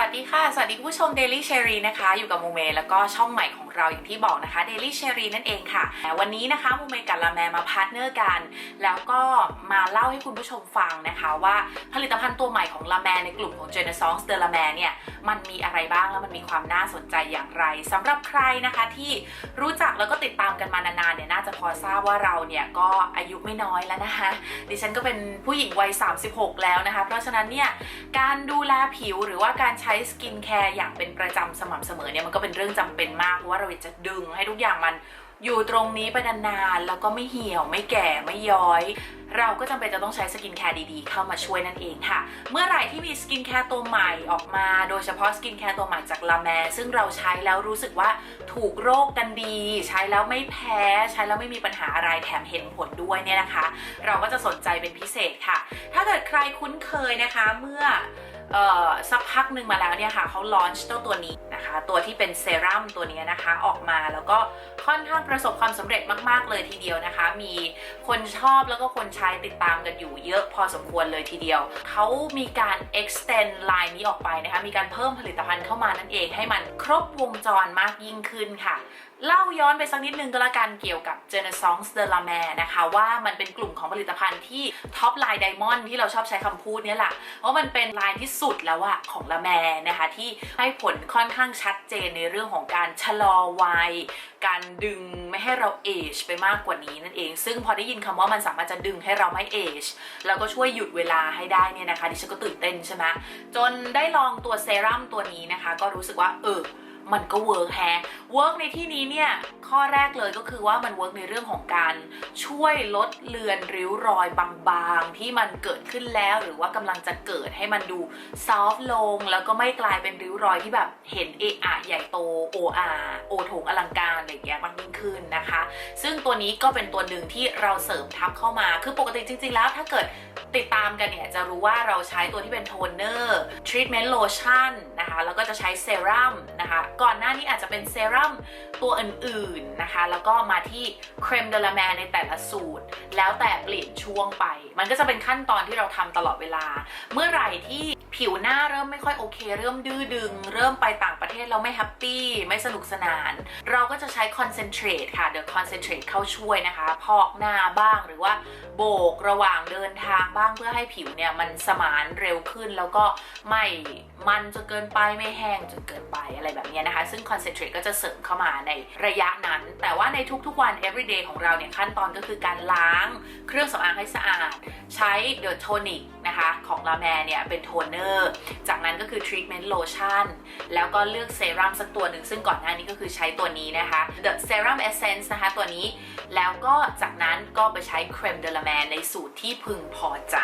วัสดีค่ะ สวัสดีผู้ชม Daily Cherry นะคะ อยู่กับโมเมแล้วก็ช่องใหม่ของเราอย่างที่บอกนะคะ Daily Cherry นั่นเองค่ะ วันนี้นะคะโมเมกับลาแมมาพาร์ทเนอร์กัน แล้วก็มาเล่าให้คุณผู้ชมฟังนะคะว่าผลิตภัณฑ์ตัวใหม่ของลาแมในกลุ่มของ g e n e s o n s de la m e เนี่ยมันมีอะไรบ้างแล้วมันมีความน่าสนใจอย่างไรสำหรับใครนะคะที่รู้จักแล้วก็ติดตามกันมานานๆเนี่ยน่าจะพอทราบว่าเราเนี่ยก็อายุไม่น้อยแล้วนะคะ ดิฉันก็เป็นผู้หญิงวัย 36 แล้วนะคะ เพราะฉะนั้นเนี่ยการดูแลผิวหรือว่าการใช้สกินแคร์อย่างเป็นประจำสม่ำเสมอเนี่ยมันก็เป็นเรื่องจำเป็นมากเพราะว่าเราอยากจะดึงให้ทุกอย่างมันอยู่ตรงนี้ไปนานๆแล้วก็ไม่เหี่ยวไม่แก่ไม่ย้อย เราก็จำเป็นจะต้องใช้สกินแคร์ดีๆ เข้ามาช่วยนั่นเองค่ะ เมื่อไหร่ที่มีสกินแคร์ตัวใหม่ออกมา โดยเฉพาะสกินแคร์ตัวใหม่จากลาแมซึ่งเราใช้แล้วรู้สึกว่าถูกโรคกันดี ใช้แล้วไม่แพ้ ใช้แล้วไม่มีปัญหาอะไรแถมเห็นผลด้วยเนี่ยนะคะ เราก็จะสนใจเป็นพิเศษค่ะ ถ้าเกิดใครคุ้นเคยนะคะเมื่อ สักพักหนึ่งมาแล้วเนี่ยค่ะเขาลอนช์เจ้าตัวนี้นะคะ ตัวที่เป็นเซรั่มตัวนี้นะคะออกมาแล้วก็ค่อนข้างประสบความสำเร็จมากๆเลยทีเดียวนะคะ มีคนชอบแล้วก็คนใช้ติดตามกันอยู่เยอะพอสมควรเลยทีเดียว เขามีการ extend ไลน์นี้ออกไปนะคะ มีการเพิ่มผลิตภัณฑ์เข้ามานั่นเองให้มันครบวงจรมากยิ่งขึ้นค่ะ เล่าย้อนไปสักนิดนึงก็แล้วกันเกี่ยวกับ g e n e s o n s de la Mer นะคะว่ามันเป็นกลุ่มของผลิตภัณฑ์ที่ท็อปไลน์ไดมอนด์ที่เราชอบใช้คำพูดเนี่ยแหละเพราะมันเป็นไลน์ที่สุดแล้วอะของละแมนะคะที่ให้ผลค่อนข้างชัดเจนในเรื่องของการชะลอวัย การดึงไม่ให้เราเอจไปมากกว่านี้นั่นเอง ซึ่งพอได้ยินคำว่ามันสามารถจะดึงให้เราไม่เอจแล้วก็ช่วยหยุดเวลาให้ได้เนี่ยนะคะดิฉันก็ตื่นเต้นใช่ไหมจนได้ลองตัวเซรั่มตัวนี้นะคะ ก็รู้สึกว่าเออ มันก็เวิร์กแฮะเวิร์กในที่นี้เนี่ย ข้อแรกเลยก็คือว่ามันเวิร์กในเรื่องของการช่วยลดเลือนริ้วรอยบางๆ ที่มันเกิดขึ้นแล้วหรือว่ากำลังจะเกิดให้มันดูซอฟต์ลง แล้วก็ไม่กลายเป็นริ้วรอยที่แบบเห็นเอะอะใหญ่โตโออาโอถงอลังการอะไรอย่างเงี้ยมากยิ่งขึ้นนะคะ ซึ่งตัวนี้ก็เป็นตัวหนึ่งที่เราเสริมทับเข้ามา คือปกติจริง ๆ แล้วถ้าเกิดติดตามกันเนี่ยจะรู้ว่าเราใช้ตัวที่เป็นโทนเนอร์ทรีทเมนต์โลชั่นนะคะ แล้วก็จะใช้เซรั่มนะคะก่อนหน้านี้อาจจะเป็นเซรั่มตัวอื่นๆนะคะ แล้วก็มาที่ครีมเดลแมในแต่ละสูตร แล้วแต่เปลี่ยนช่วงไป มันก็จะเป็นขั้นตอนที่เราทำตลอดเวลา เมื่อไหร่ที่ผิวหน้าเริ่มไม่ค่อยโอเค เริ่มดื้อดึง เริ่มไปต่างประเทศเราไม่แฮปปี้ ไม่สนุกสนาน เราก็จะใช้คอนเซนเทรตค่ะเดี๋ยวคอนเซนเทรตเข้าช่วยนะคะ พอกหน้าบ้างหรือว่าโบกระหว่างเดินทางบ้างเพื่อให้ผิวเนี่ยมันสมานเร็วขึ้นแล้วก็ไม่มันจนเกินไปไม่แห้งจนเกินไปอะไรแบบนี้ยนะคะ ซึ่งคอนเซนเทรตก็จะเสริมเข้ามาในระยะนั้น แต่ว่าในทุกๆวัน everyday ของเราเนี่ยขั้นตอนก็คือการล้างเครื่องสำอางให้สะอาด ใช้ The Tonic นะคะของลาแมเนี่ยเป็นโทนเนอร์ จากนั้นก็คือ Treatment Lotion แล้วก็เลือกเซรั่มสักตัวหนึ่งซึ่งก่อนหน้านี้ก็คือใช้ตัวนี้นะคะ The Serum Essence นะคะตัวนี้ แล้วก็จากนั้นก็ไปใช้ครีมเดลาแมนในสูตรที่พึงพอใจ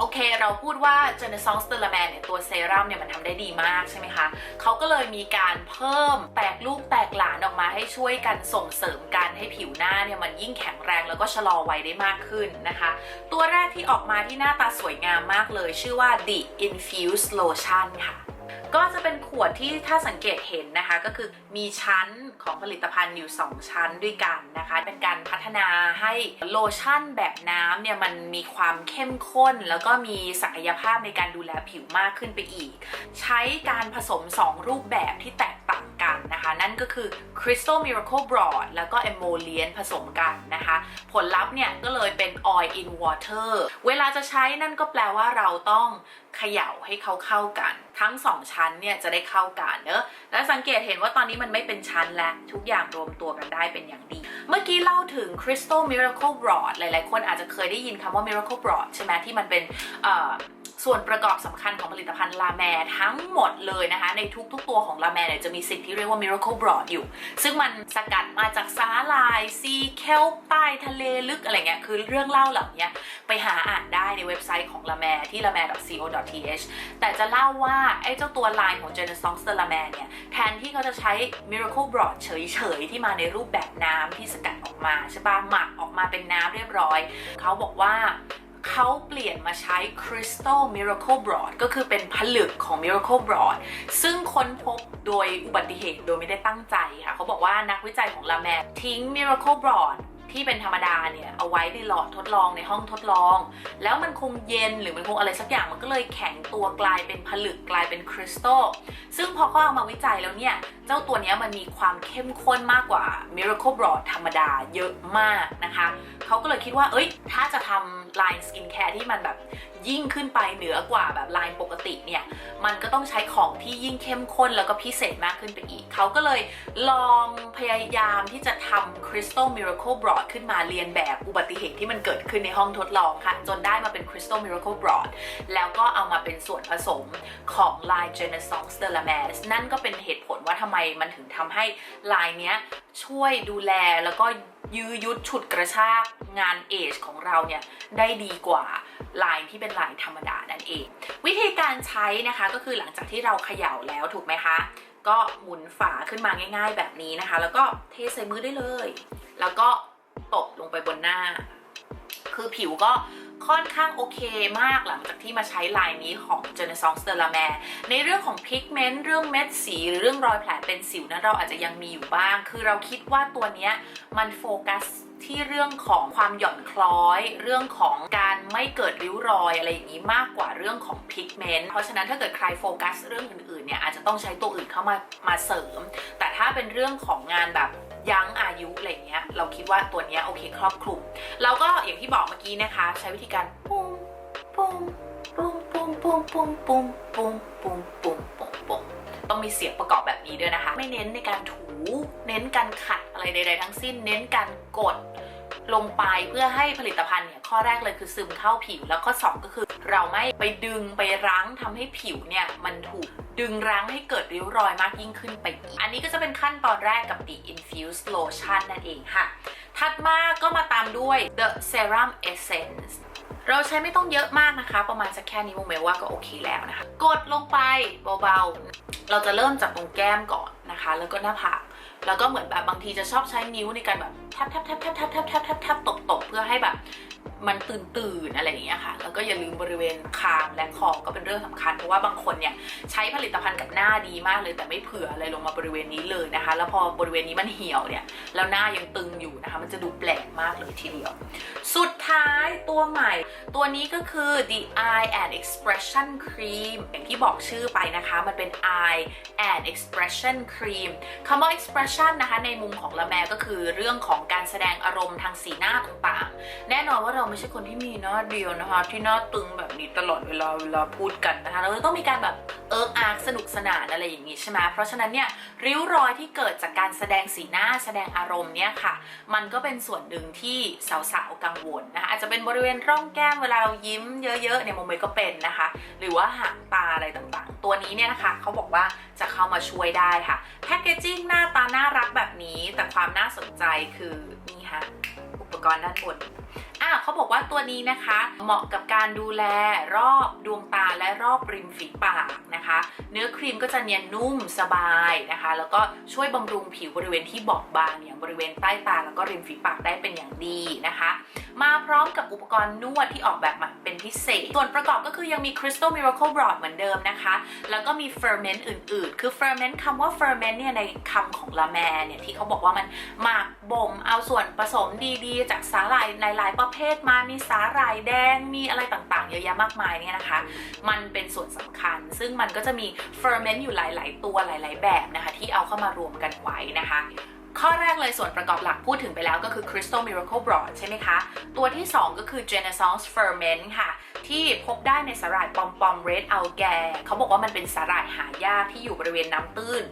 โอเค เราพูดว่า j e n e s o n s de la m a n เนี่ยตัวเซรั่มเนี่ยมันทำได้ดีมากใช่ไหมคะ เขาก็เลยมีการเพิ่มแตกลูกแตกหลานออกมาให้ช่วยกันส่งเสริมกันให้ผิวหน้าเนี่ยมันยิ่งแข็งแรงแล้วก็ชะลอวัยได้มากขึ้นนะคะ ตัวแรกที่ออกมาที่หน้าตาสวยงามมากเลย ชื่อว่า The Infused Lotion ค่ะ ก็จะเป็นขวดที่ถ้าสังเกตเห็นนะคะ ก็คือมีชั้นของผลิตภัณฑ์อยู่ 2 ชั้นด้วยกันนะคะ เป็นการพัฒนาให้โลชั่นแบบน้ำเนี่ยมันมีความเข้มข้น แล้วก็มีศักยภาพในการดูแลผิวมากขึ้นไปอีก ใช้การผสม 2 รูปแบบที่แตกต่าง กันนะคะ นั่นก็คือ Crystal Miracle Broad แล้วก็ Emollient ผสมกันนะคะ ผลลัพธ์เนี่ยก็เลยเป็น Oil in Water เวลาจะใช้นั่นก็แปลว่าเราต้องเขย่าให้เขาเข้ากัน ทั้ง 2 ชั้นเนี่ยจะได้เข้ากันเนอะแล้วสังเกตเห็นว่าตอนนี้มันไม่เป็นชั้นแล้ว ทุกอย่างรวมตัวกันได้เป็นอย่างดี เมื่อกี้เล่าถึง Crystal Miracle Broad หลายๆ คนอาจจะเคยได้ยินคำว่า Miracle Broad ใช่ไหมที่มันเป็น ส่วนประกอบสำคัญของผลิตภัณฑ์ลาแมทั้งหมดเลยนะคะ ในทุกๆตัวของลาแมเนี่ยจะมีสิ่งที่เรียกว่า Miracle Broad อยู่ ซึ่งมันสกัดมาจากสาลาย ซีเคลใต้ทะเลลึกอะไรเงี้ย คือเรื่องเล่าเหล่านี้ไปหาอ่านได้ในเว็บไซต์ของลาแมที่ lame.co.th แต่จะเล่าว่า ไอ้เจ้าตัวไลน์ของ j e n e s o n s de la m e เนี่ย แทนที่เขาจะใช้ Miracle Broad เฉยๆ ที่มาในรูปแบบน้ำที่สกัดออกมาใช่ปะหมักออกมาเป็นน้ำเรียบร้อย เขาบอกว่า เขาเปลี่ยนมาใช้ Crystal Miracle Broad ก็คือเป็นผลึกของ Miracle Broad ซึ่งค้นพบโดยอุบัติเหตุโดยไม่ได้ตั้งใจค่ะ เขาบอกว่านักวิจัยของลาแมทิ้ง Miracle Broad ที่เป็นธรรมดาเนี่ยเอาไว้ในหลอดทดลองในห้องทดลอง แล้วมันคงเย็นหรือมันคงอะไรสักอย่างมันก็เลยแข็งตัวกลายเป็นผลึกกลายเป็นคริสตัลซึ่งพอเขาเอามาวิจัยแล้วเนี่ย เจ้าตัวเนี้ยมันมีความเข้มข้นมากกว่า Miracle Broad ธรรมดาเยอะมากนะคะเขาก็เลยคิดว่าเอ้ย ถ้าจะทำ line skin care ที่มันแบบยิ่งขึ้นไปเหนือกว่าแบบ line ปกติเนี่ย มันก็ต้องใช้ของที่ยิ่งเข้มข้นแล้วก็พิเศษมากขึ้นไปอีก เขาก็เลยลองพยายามที่จะทำ Crystal Miracle Broad ขึ้นมาเรียนแบบอุบัติเหตุที่มันเกิดขึ้นในห้องทดลองค่ะ จนได้มาเป็น Crystal Miracle Broad แล้วก็เอามาเป็นส่วนผสมของ line Genaissance de la Mer นั่นก็เป็นเหตุผลว่าทำไมมันถึงทำให้ line เนี้ยช่วยดูแลแล้วก็ยื้อยุดฉุดกระชากงานเอจของเราเนี่ยได้ดีกว่าลายที่เป็นลายธรรมดานั่นเอง วิธีการใช้นะคะก็คือหลังจากที่เราเขย่าแล้วถูกไหมคะ ก็หมุนฝาขึ้นมาง่าย ๆ แบบนี้นะคะ แล้วก็เทใส่มือได้เลย แล้วก็ ตบลงไปบนหน้า คือผิวก็ค่อนข้างโอเคมากหลังจากที่มาใช้ลายนี้ของ j e n e s o n s de la Mer ในเรื่องของพิกเมนต์เรื่องเม็ดสีหรือเรื่องรอยแผลเป็นสิวนั้นเราอาจจะยังมีอยู่บ้าง คือเราคิดว่าตัวนี้มันโฟกัสที่เรื่องของความหย่อนคล้อย เรื่องของการไม่เกิดริ้วรอยอะไรอย่างนี้มากกว่าเรื่องของพิกเมนต์เพราะฉะนั้นถ้าเกิดใครโฟกัสเรื่องอื่นๆเนี่ยอาจจะต้องใช้ตัวอื่นเข้ามามาเสริม แต่ถ้าเป็นเรื่องของงานแบบ ยั้งอายุอะไรเงี้ยเราคิดว่าตัวเนี้ยโอเคครอบคลุมเราก็อย่างที่บอกเมื่อกี้นะคะ ใช้วิธีการปุ้งปุ้งปุ้งปุ้งปุ้งปุ้งปุ้งปุ้งปุ้งปุ้งปุ้งปุ้งต้องมีเสียงประกอบแบบนี้ด้วยนะคะ ไม่เน้นในการถู เน้นการขัดอะไรใด ๆ ทั้งสิ้น เน้นการกดลงไปเพื่อให้ผลิตภัณฑ์เนี่ยข้อแรกเลยคือซึมเข้าผิวแล้วข้อสองก็คือ เราไม่ไปดึงไปรั้งทำให้ผิวเนี่ยมันถูกดึงรั้งให้เกิดริ้วรอยมากยิ่งขึ้นไปอีก อันนี้ก็จะเป็นขั้นตอนแรกกับ The Infused Lotion นั่นเองค่ะ ถัดมาก็มาตามด้วย The Serum Essence เราใช้ไม่ต้องเยอะมากนะคะ ประมาณสักแค่นี้โมเมว่าก็โอเคแล้วนะคะ กดลงไปเบาๆ เราจะเริ่มจากตรงแก้มก่อนนะคะ แล้วก็หน้าผาก แล้วก็เหมือนแบบบางทีจะชอบใช้นิ้วในการแบบแทบแทบแทบแทบแทบแทบแทบแทบแทบตบตบเพื่อให้แบบมันตื่นตื่นๆอะไรอย่างเงี้ยค่ะ แล้วก็อย่าลืมบริเวณคางและคอก็เป็นเรื่องสำคัญ เพราะว่าบางคนเนี่ยใช้ผลิตภัณฑ์กับหน้าดีมากเลย แต่ไม่เผื่ออะไรลงมาบริเวณนี้เลยนะคะ แล้วพอบริเวณนี้มันเหี่ยวเนี่ย แล้วหน้ายังตึงอยู่นะคะ มันจะดูแปลกมากเลยทีเดียว สุดท้ายตัวใหม่ ตัวนี้ก็คือ the eye and expression cream อย่างที่บอกชื่อไปนะคะ มันเป็น eye and expression cream คำว่า expression นะคะในมุมของละแมก็คือเรื่องของการแสดงอารมณ์ทางสีหน้าต่างๆ แน่นอนว่าเราไม่ใช่คนที่มีหน้าเดียวนะคะ ที่หน้าตึงแบบนี้ตลอดเวลาเวลาพูดกันนะคะ เราจะต้องมีการแบบเอิร์กอาร์กสนุกสนานอะไรอย่างนี้ใช่ไหมเพราะฉะนั้นเนี่ยริ้วรอยที่เกิดจากการแสดงสีหน้าแสดงอารมณ์เนี่ยค่ะ มันก็เป็นส่วนหนึ่งที่สาวๆกังวลนะคะอาจจะเป็นบริเวณร่องแก้มเวลาเรายิ้มเยอะๆเนี่ยโมเมก็เป็นนะคะ หรือว่าหางตาอะไรต่างๆ ตัวนี้เนี่ยนะคะเขาบอกว่าจะเข้ามาช่วยได้ค่ะ แพคเกจิ้งหน้าตาน่ารักแบบนี้ แต่ความน่าสนใจคือนี่ค่ะอุปกรณ์ด้านบน อะเขาบอกว่าตัวนี้นะคะ เหมาะกับการดูแลรอบดวงตาและรอบริมฝีปากนะคะ เนื้อครีมก็จะเนียนนุ่มสบายนะคะ แล้วก็ช่วยบำรุงผิวบริเวณที่บอบบางอย่างบริเวณใต้ตาแล้วก็ริมฝีปากได้เป็นอย่างดีนะคะ มาพร้อมกับอุปกรณ์นวดที่ออกแบบมาเป็นพิเศษ ส่วนประกอบก็คือยังมี Crystal Miracle Broad เหมือนเดิมนะคะ แล้วก็มี ferment อื่น ๆ คือ ferment คำว่า ferment เนี่ยในคำของละแมเนี่ยที่เขาบอกว่ามันหมักบ่มเอาส่วนผสมดีๆ จากสาหร่ายหลายๆประเภทมามีสาหร่ายแดงมีอะไรต่างๆ เยอะแยะมากมายเนี่ยนะคะ มันเป็นส่วนสำคัญ ซึ่งมันก็จะมีเฟอร์เมนต์อยู่หลาย ๆ ตัวหลาย ๆ แบบนะคะ ที่เอาเข้ามารวมกันไว้นะคะ ข้อแรกเลยส่วนประกอบหลักพูดถึงไปแล้วก็คือ Crystal Miracle Broad ใช่ไหมคะ ตัวที่ 2 ก็คือ Genaissance Ferment ค่ะ ที่พบได้ในสาหร่ายปอมปอม Red Algae เขาบอกว่ามันเป็นสาหร่ายหายากที่อยู่บริเวณน้ำตื้น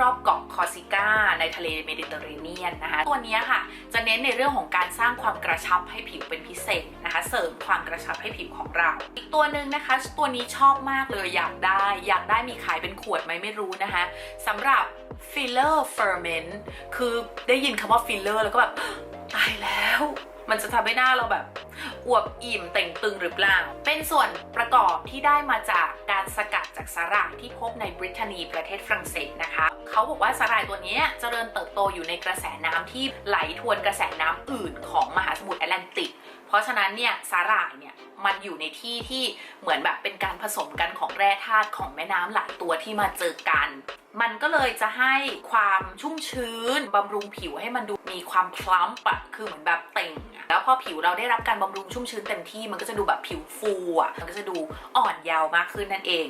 รอบๆเกาะคอร์ซิก้า ในทะเลเมดิเตอร์เรเนียนนะคะ ตัวนี้ค่ะ จะเน้นในเรื่องของการสร้างความกระชับให้ผิวเป็นพิเศษนะคะ เสริมความกระชับให้ผิวของเรา อีกตัวหนึ่งนะคะ ตัวนี้ชอบมากเลยอยากได้ อยากได้มีขายเป็นขวดไหมไม่รู้นะคะสำหรับ filler ferment คืคือได้ยินคำว่าฟิลเลอร์แล้วก็แบบตายแล้ว มันจะทำให้หน้าเราแบบอวบอิ่มเต่งตึงหรือเปล่า เป็นส่วนประกอบที่ได้มาจากการสกัดจากสาหร่ายที่พบในบริเตนีประเทศฝรั่งเศสนะคะ เขาบอกว่าสาหร่ายตัวนี้จเจริญเติบโตอยู่ในกระแสน้ำที่ไหลทวนกระแสน้ำอื่นของมหาสมุทรแอตแลนติก เพราะฉะนั้นเนี่ยสาหร่ายเนี่ยมันอยู่ในที่ที่เหมือนแบบเป็นการผสมกันของแร่ธาตุของแม่น้ำหลายตัวที่มาเจอกัน มันก็เลยจะให้ความชุ่มชื้นบำรุงผิวให้มันดูมีความพลัมป์อะคือเหมือนแบบเต่งอะแล้วพอผิวเราได้รับการบำรุงชุ่มชื้นเต็มที่มันก็จะดูแบบผิวฟูอะมันก็จะดูอ่อนเยาว์มากขึ้นนั่นเอง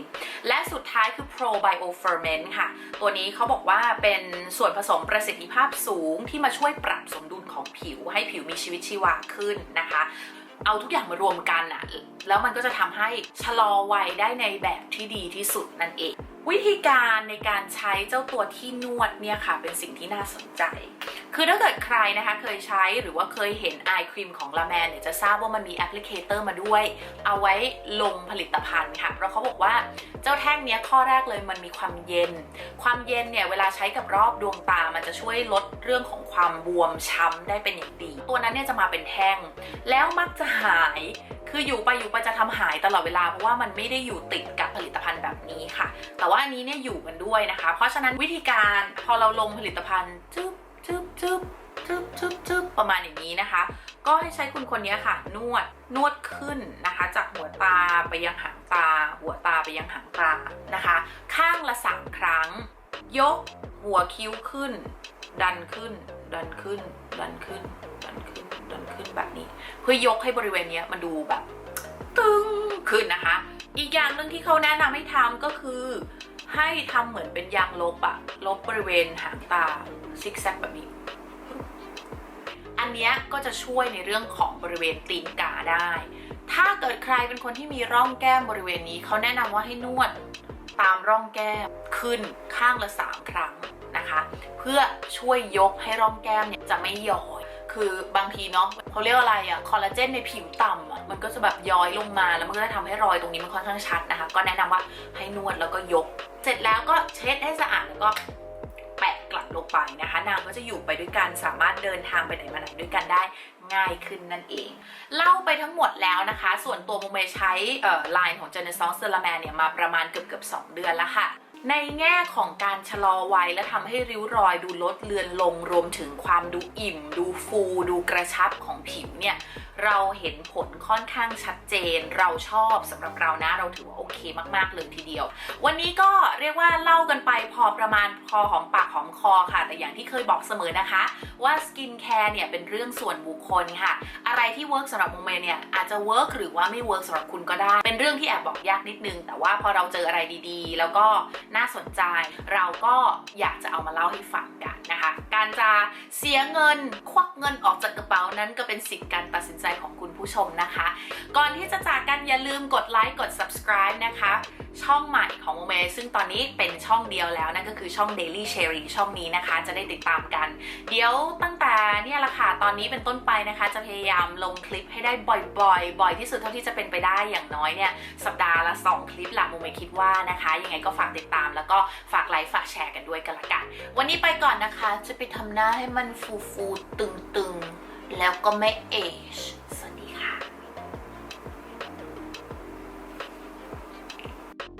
และสุดท้ายคือ probioferment ค่ะ ตัวนี้เขาบอกว่าเป็นส่วนผสมประสิทธิภาพสูงที่มาช่วยปรับสมดุลของผิวให้ผิวมีชีวิตชีวาขึ้นนะคะเอาทุกอย่างมารวมกันอะแล้วมันก็จะทำให้ชะลอวัยได้ในแบบที่ดีที่สุดนั่นเอง วิธีการในการใช้เจ้าตัวที่นวดเนี่ยค่ะ เป็นสิ่งที่น่าสนใจ คือถ้าเกิดใครนะคะเคยใช้หรือว่าเคยเห็นไอครีมของลาแมนเนี่ยจะทราบว่ามันมีแอปพลิเคเตอร์มาด้วย เอาไว้ลงผลิตภัณฑ์ค่ะ เพราะเขาบอกว่าเจ้าแท่งเนี้ยข้อแรกเลยมันมีความเย็น ความเย็นเนี่ยเวลาใช้กับรอบดวงตา มันจะช่วยลดเรื่องของความบวมช้ำได้เป็นอย่างดี ตัวนั้นเนี่ยจะมาเป็นแท่ง แล้วมักจะหาย คืออยู่ไปอยู่ไปจะทำหายตลอดเวลาเพราะว่ามันไม่ได้อยู่ติดกับผลิตภัณฑ์แบบนี้ค่ะ แต่ว่าอันนี้เนี่ยอยู่กันด้วยนะคะ เพราะฉะนั้นวิธีการพอเราลงผลิตภัณฑ์จึ๊บจึ๊บจึ๊บจึ๊บจึ๊บจึ๊บประมาณอย่างนี้นะคะ ก็ให้ใช้คุณคนนี้ค่ะ นวดนวดขึ้นนะคะ จากหัวตาไปยังหางตา หัวตาไปยังหางตานะคะ ข้างละสามครั้ง ยกหัวคิ้วขึ้น ดันขึ้น ดันขึ้น ดันขึ้น ดันขึ้น ดันขึ้นแบบนี้ เพื่อยกให้บริเวณนี้มันดูแบบ ตึงขึ้นนะคะ อีกอย่างหนึ่งที่เขาแนะนำให้ทำก็คือ ให้ทำเหมือนเป็นยางลบอะลบบริเวณหางตาซิกแซกแบบนี้ อันเนี้ยก็จะช่วยในเรื่องของบริเวณตีนกาได้ ถ้าเกิดใครเป็นคนที่มีร่องแก้มบริเวณนี้เขาแนะนำว่าให้นวดตามร่องแก้มขึ้นข้างละสามครั้งนะคะ เพื่อช่วยยกให้ร่องแก้มเนี่ยจะไม่หย้อย คือบางทีเนาะเขาเรียกอะไรอะคอลลาเจนในผิวต่ำอะมันก็จะแบบย้อยลงมาแล้วมันก็จะทำให้รอยตรงนี้มันค่อนข้างชัดนะคะ ก็แนะนำว่าให้นวดแล้วก็ยก เสร็จแล้วก็เช็ดให้สะอาดแล้วก็แปะกลับลงไปนะคะ นางก็จะอยู่ไปด้วยกันสามารถเดินทางไปไหนมาไหนด้วยกันได้ง่ายขึ้นนั่นเอง เล่าไปทั้งหมดแล้วนะคะ ส่วนตัวโมเมใช้ไลน์ของเจเนซองเซอร์แมนเนี่ยมาประมาณเกือบเกือบๆ2เดือนแล้วค่ะ ในแง่ของการชะลอวัยและทำให้ริ้วรอยดูลดเลือนลงรวมถึงความดูอิ่ม ดูฟู ดูกระชับของผิวเนี่ย เราเห็นผลค่อนข้างชัดเจน เราชอบสำหรับเรานะเราถือว่า เคมากๆเลยทีเดียว วันนี้ก็เรียกว่าเล่ากันไปพอประมาณพอหอมปากหอมคอค่ะ แต่อย่างที่เคยบอกเสมอนะคะ ว่าสกินแคร์เนี่ยเป็นเรื่องส่วนบุคคลค่ะ อะไรที่เวิร์กสำหรับโมเมเนี่ยอาจจะเวิร์กหรือว่าไม่เวิร์กสำหรับคุณก็ได้ เป็นเรื่องที่แอบบอกยากนิดนึง แต่ว่าพอเราเจออะไรดีๆ แล้วก็น่าสนใจ เราก็อยากจะเอามาเล่าให้ฟังกันนะคะ การจะเสียเงินควักเงินออกจากกระเป๋านั้นก็เป็นสิทธิ์การตัดสินใจของคุณผู้ชมนะคะ ก่อนที่จะจากกันอย่าลืมกดไลค์กด subscribe นะคะ ช่องใหม่ของโมเมซึ่งตอนนี้เป็นช่องเดียวแล้วนั่นก็คือช่อง Daily Cherry ช่องนี้นะคะ จะได้ติดตามกัน เดี๋ยวตั้งแต่เนี่ยแหละค่ะตอนนี้เป็นต้นไปนะคะ จะพยายามลงคลิปให้ได้บ่อยๆ บ่อยที่สุดเท่าที่จะเป็นไปได้อย่างน้อยเนี่ยสัปดาห์ละ 2 คลิปหละโมเมคิดว่านะคะ ยังไงก็ฝากติดตาม แล้วก็ฝากไลค์ฝากแชร์กันด้วยกันละกัน วันนี้ไปก่อนนะคะ จะไปทำหน้าให้มันฟูๆตึงๆแล้วก็ไม่เอช